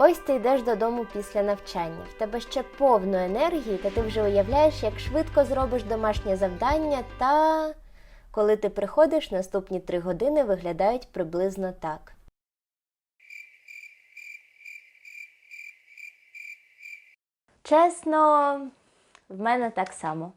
Ось ти йдеш додому після навчання. В тебе ще повно енергії, та ти вже уявляєш, як швидко зробиш домашнє завдання, та коли ти приходиш, наступні три години виглядають приблизно так. Чесно, в мене так само.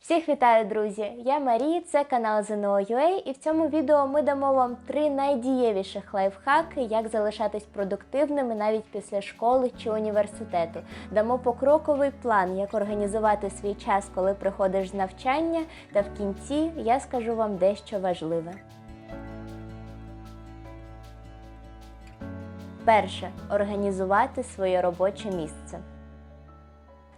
Всіх вітаю, друзі! Я Марі, це канал ZNO.UA і в цьому відео ми дамо вам три найдієвіших лайфхаки, як залишатись продуктивними навіть після школи чи університету. Дамо покроковий план, як організувати свій час, коли приходиш з навчання, та в кінці я скажу вам дещо важливе. Перше організувати своє робоче місце.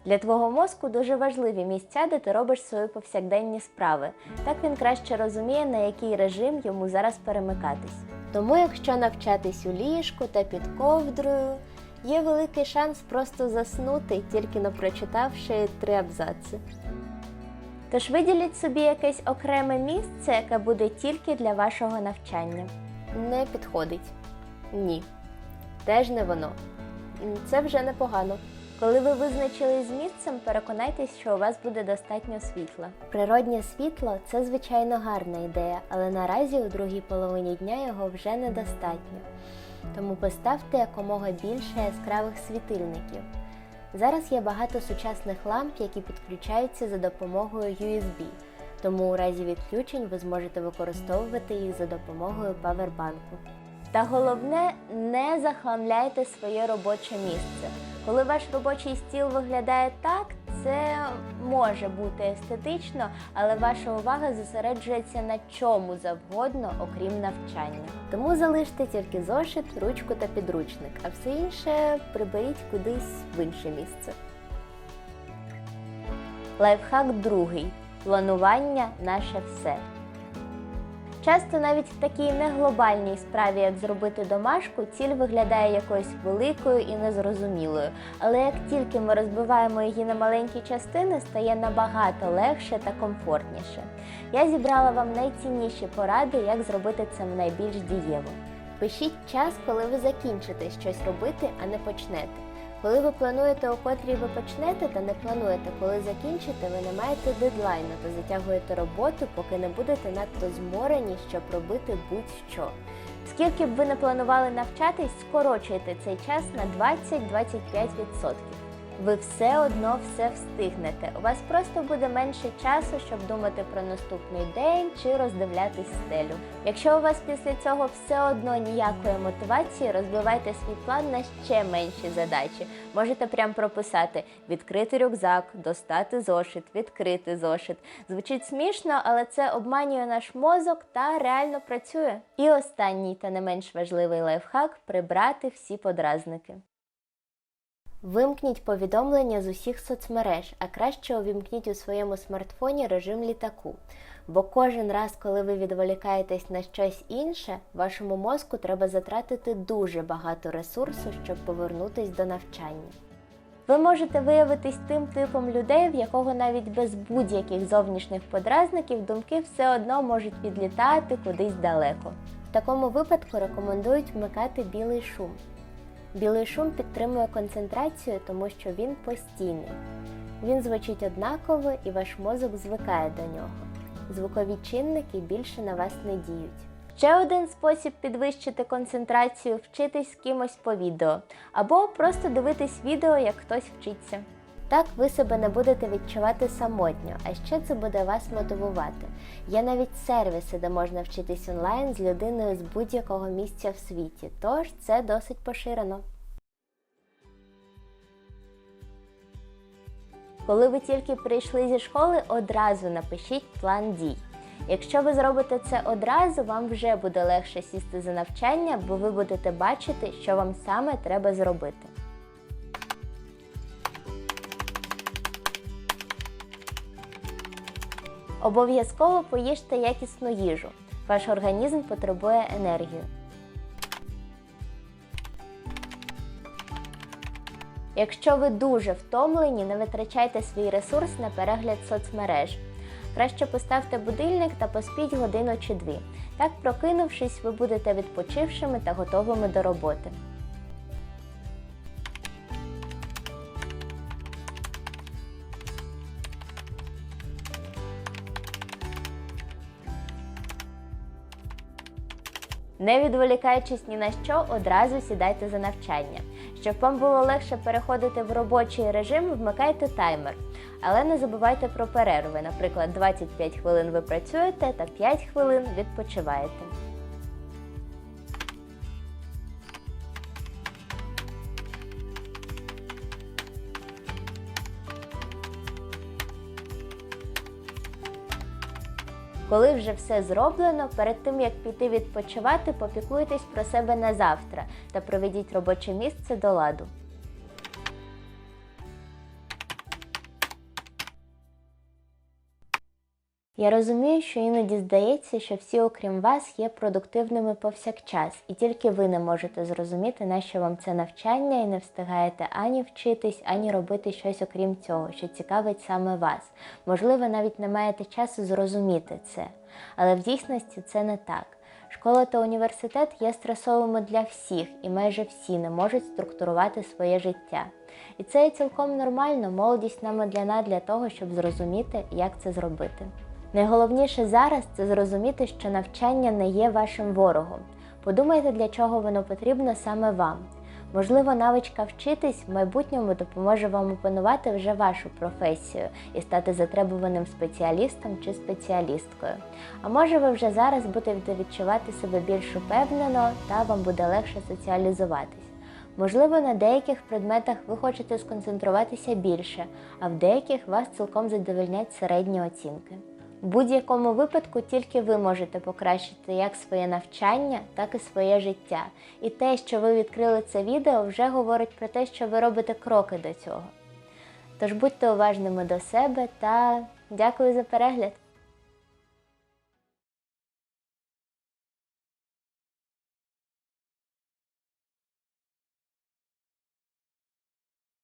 Для твого мозку дуже важливі місця, де ти робиш свої повсякденні справи. Так він краще розуміє, на який режим йому зараз перемикатись. Тому, якщо навчатись у ліжку та під ковдрою, є великий шанс просто заснути, тільки не прочитавши три абзаци. Тож виділіть собі якесь окреме місце, яке буде тільки для вашого навчання. Не підходить. Ні. Теж не воно. Це вже непогано. Коли ви визначились з місцем, переконайтесь, що у вас буде достатньо світла. Природнє світло це звичайно гарна ідея, але наразі у другій половині дня його вже недостатньо. Тому поставте якомога більше яскравих світильників. Зараз є багато сучасних ламп, які підключаються за допомогою USB, тому у разі відключень ви зможете використовувати їх за допомогою павербанку. Та головне, не захламляйте своє робоче місце. Коли ваш робочий стіл виглядає так, це може бути естетично, але ваша увага зосереджується на чому завгодно, окрім навчання. Тому залиште тільки зошит, ручку та підручник, а все інше приберіть кудись в інше місце. Лайфхак другий. Планування наше все. Часто навіть в такій неглобальній справі, як зробити домашку, ціль виглядає якоюсь великою і незрозумілою. Але як тільки ми розбиваємо її на маленькі частини, стає набагато легше та комфортніше. Я зібрала вам найцінніші поради, як зробити це найбільш дієво. Пишіть час, коли ви закінчите щось робити, а не почнете. Коли ви плануєте, у котрій ви почнете, та не плануєте, коли закінчите, ви не маєте дедлайну та затягуєте роботу, поки не будете надто зморені, щоб робити будь-що. Скільки б ви не планували навчатись, скорочуйте цей час на 20-25%. Ви все одно все встигнете. У вас просто буде менше часу, щоб думати про наступний день чи роздивлятись стелю. Якщо у вас після цього все одно ніякої мотивації, розбивайте свій план на ще менші задачі. Можете прям прописати відкрити рюкзак, достати зошит, відкрити зошит. Звучить смішно, але це обманює наш мозок та реально працює. І останній та не менш важливий лайфхак прибрати всі подразники. Вимкніть повідомлення з усіх соцмереж, а краще увімкніть у своєму смартфоні режим літаку. Бо кожен раз, коли ви відволікаєтесь на щось інше, вашому мозку треба затратити дуже багато ресурсу, щоб повернутись до навчання. Ви можете виявитись тим типом людей, в якого навіть без будь-яких зовнішніх подразників думки все одно можуть відлітати кудись далеко. В такому випадку рекомендують вмикати білий шум. Білий шум підтримує концентрацію, тому що він постійний. Він звучить однаково і ваш мозок звикає до нього. Звукові чинники більше на вас не діють. Ще один спосіб підвищити концентрацію вчитись з кимось по відео, або просто дивитись відео, як хтось вчиться. Так ви себе не будете відчувати самотньо, а ще це буде вас мотивувати. Є навіть сервіси, де можна вчитись онлайн з людиною з будь-якого місця в світі, тож це досить поширено. Коли ви тільки прийшли зі школи, одразу напишіть план дій. Якщо ви зробите це одразу, вам вже буде легше сісти за навчання, бо ви будете бачити, що вам саме треба зробити. Обов'язково поїжте якісну їжу. Ваш організм потребує енергію. Якщо ви дуже втомлені, не витрачайте свій ресурс на перегляд соцмереж. Краще поставте будильник та поспіть годину чи дві. Так, прокинувшись, ви будете відпочившими та готовими до роботи. Не відволікаючись ні на що, одразу сідайте за навчання. Щоб вам було легше переходити в робочий режим, вмикайте таймер. Але не забувайте про перерви. Наприклад, 25 хвилин ви працюєте та 5 хвилин відпочиваєте. Коли вже все зроблено, перед тим як піти відпочивати, попіклуйтесь про себе на завтра та проведіть робоче місце до ладу. Я розумію, що іноді здається, що всі, окрім вас, є продуктивними повсякчас, і тільки ви не можете зрозуміти, на що вам це навчання, і не встигаєте ані вчитись, ані робити щось окрім цього, що цікавить саме вас. Можливо, навіть не маєте часу зрозуміти це. Але в дійсності це не так. Школа та університет є стресовими для всіх, і майже всі не можуть структурувати своє життя. І це є цілком нормально, молодість нам дана для того, щоб зрозуміти, як це зробити. Найголовніше зараз це зрозуміти, що навчання не є вашим ворогом. Подумайте, для чого воно потрібно саме вам. Можливо, навичка вчитись в майбутньому допоможе вам опанувати вже вашу професію і стати затребуваним спеціалістом чи спеціалісткою. А може ви вже зараз будете відчувати себе більш упевнено та вам буде легше соціалізуватись. Можливо, на деяких предметах ви хочете сконцентруватися більше, а в деяких вас цілком задовольнять середні оцінки. В будь-якому випадку тільки ви можете покращити як своє навчання, так і своє життя. І те, що ви відкрили це відео, вже говорить про те, що ви робите кроки до цього. Тож будьте уважними до себе та дякую за перегляд!